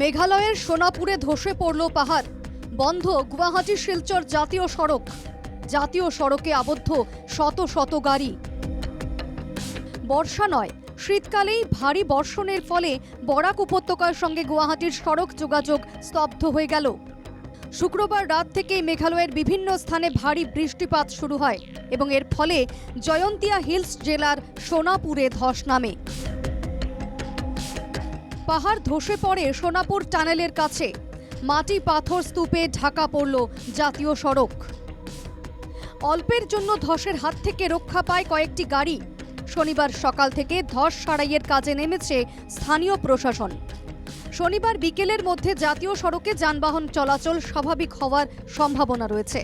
মেঘালয়ের সোনাপুরে ধসে পড়ল পাহাড়। বন্ধ গুয়াহাটি শিলচর জাতীয় সড়ক। জাতীয় সড়কে আবদ্ধ শত শত গাড়ি। বর্ষা নয়, শীতকালেই ভারী বর্ষণের ফলে বরাক উপত্যকার সঙ্গে গুয়াহাটির সড়ক যোগাযোগ স্তব্ধ হয়ে গেল। শুক্রবার রাত থেকেই মেঘালয়ের বিভিন্ন স্থানে ভারী বৃষ্টিপাত শুরু হয় এবং এর ফলে জয়ন্তিয়া হিলস জেলার সোনাপুরে ধস নামে। পাহাড় ধসে পড়ে সোনাপুর টানেলের কাছে। মাটি পাথর স্তূপে ঢাকা পড়ল জাতীয় সড়ক। অল্পের জন্য ধসের হাত থেকে রক্ষা পায় কয়েকটি গাড়ি। শনিবার সকাল থেকে ধস সারাইয়ের কাজে নেমেছে স্থানীয় প্রশাসন। শনিবার বিকেলের মধ্যে জাতীয় সড়কে যানবাহন চলাচল স্বাভাবিক হওয়ার সম্ভাবনা রয়েছে।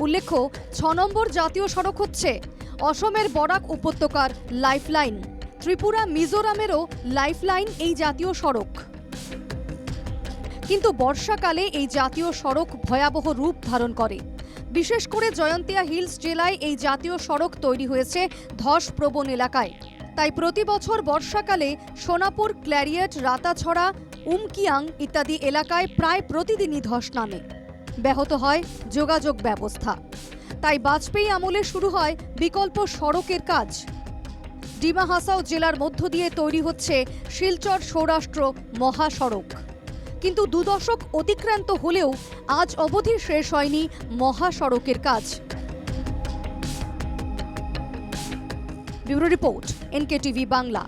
উল্লেখ্য, ছ নম্বর জাতীয় সড়ক হচ্ছে অসমের বরাক উপত্যকার লাইফলাইন। ত্রিপুরা মিজোরামেরও লাইফলাইন এই জাতীয় সড়ক। কিন্তু বর্ষাকালে এই জাতীয় সড়ক ভয়াবহ রূপ ধারণ করে। বিশেষ করে জয়ন্তিয়া হিলস জেলায় এই জাতীয় সড়ক তৈরি হয়েছে ধস প্রবণ এলাকায়। তাই প্রতি বছর বর্ষাকালে সোনাপুর ক্ল্যারিয়েট, রাতাছড়া, উমকিয়াং ইত্যাদি এলাকায় প্রায় প্রতিদিনই ধস নামে। ব্যাহত হয় যোগাযোগ ব্যবস্থা। তাই বাজপেয়ী আমলে শুরু হয় বিকল্প সড়কের কাজ। ডিমা হাসাও জেলার মধ্য দিয়ে তৈরি হচ্ছে শিলচর সৌরাষ্ট্র মহাসড়ক। কিন্তু দুদশক অতিক্রান্ত হলেও আজ অবধি শেষ হয়নি মহাসড়কের কাজ। Bureau report NK TV Bangla.